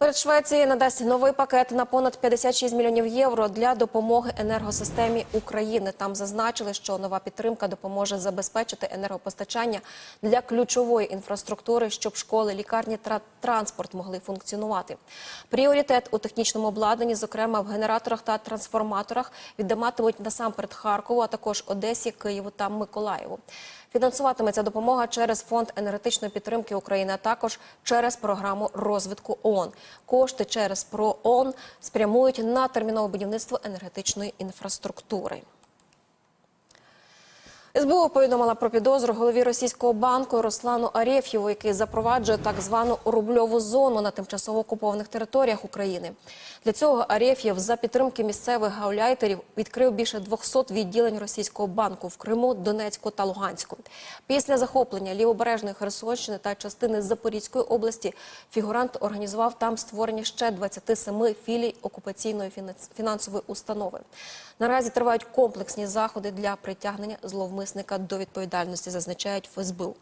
Уряд Швеції надасть новий пакет на понад 56 мільйонів євро для допомоги енергосистемі України. Там зазначили, що нова підтримка допоможе забезпечити енергопостачання для ключової інфраструктури, щоб школи, лікарні та транспорт могли функціонувати. Пріоритет у технічному обладнанні, зокрема в генераторах та трансформаторах, віддаматимуть насамперед Харкову, а також Одесі, Києву та Миколаєву. Фінансуватиметься допомога через фонд енергетичної підтримки України, а також через програму розвитку ООН. Кошти через ПРООН спрямують на термінове будівництво енергетичної інфраструктури. СБУ повідомила про підозру голові російського банку Руслану Арєф'єву, який запроваджує так звану рубльову зону на тимчасово окупованих територіях України. Для цього Арєф'єв за підтримки місцевих гауляйтерів відкрив більше 200 відділень російського банку в Криму, Донецьку та Луганську. Після захоплення лівобережної Херсонщини та частини Запорізької області фігурант організував там створення ще 27 філій окупаційної фінансової установи. Наразі тривають комплексні заходи для притягнення зловмисника до відповідальності, зазначають в СБУ.